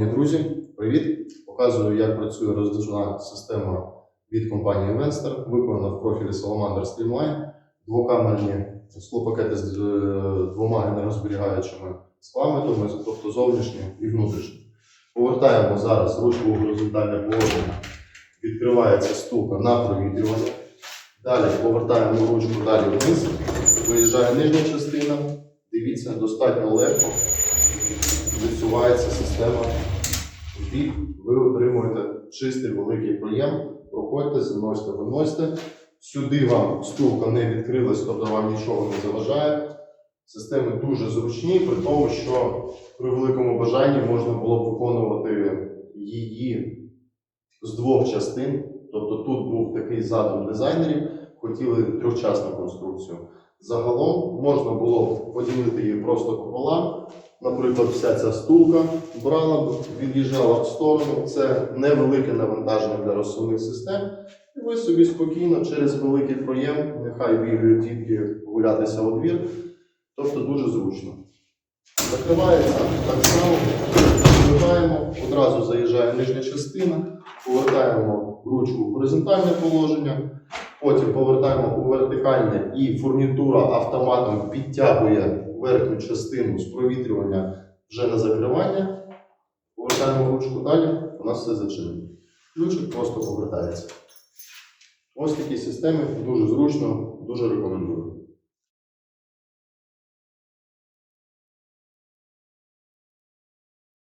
Друзі, привіт! Показую, як працює роздвижна система від компанії Venster, виконана в профілі Salamander Streamline. Двокамерні склопакети з е, двома енергозберігаючими склами, тобто зовнішні і внутрішні. Повертаємо зараз ручку у горизонтальне положення. Відкривається стулка на провітрювання. Далі повертаємо ручку далі вниз. Виїжджає нижня частина. Дивіться, достатньо легко відсувається система в ви отримуєте чистий великий проєм. Проходьте, заносьте, виносьте. Сюди вам стулка не відкрилась, тобто вам нічого не заважає. Системи дуже зручні, при тому, що при великому бажанні можна було б виконувати її з двох частин. Тобто тут був такий задум дизайнерів, хотіли трьохчасну конструкцію. Загалом можна було поділити її просто пополам, Наприклад, вся ця стулка брала від'їжджала в сторону. Це невелике навантаження для розсувних систем. І ви собі спокійно через великий проєм, нехай бігають дітки гулятися у двір. Тобто дуже зручно. Закривається так само, вмикаємо, одразу заїжджає нижня частина, повертаємо ручку в горизонтальне положення, потім повертаємо у вертикальне і фурнітура автоматом підтягує верхню частину з провітрювання вже на закривання. Повертаємо ручку далі, у нас все зачинено. Ключик просто повертається. Ось такі системи дуже зручно, дуже рекомендую.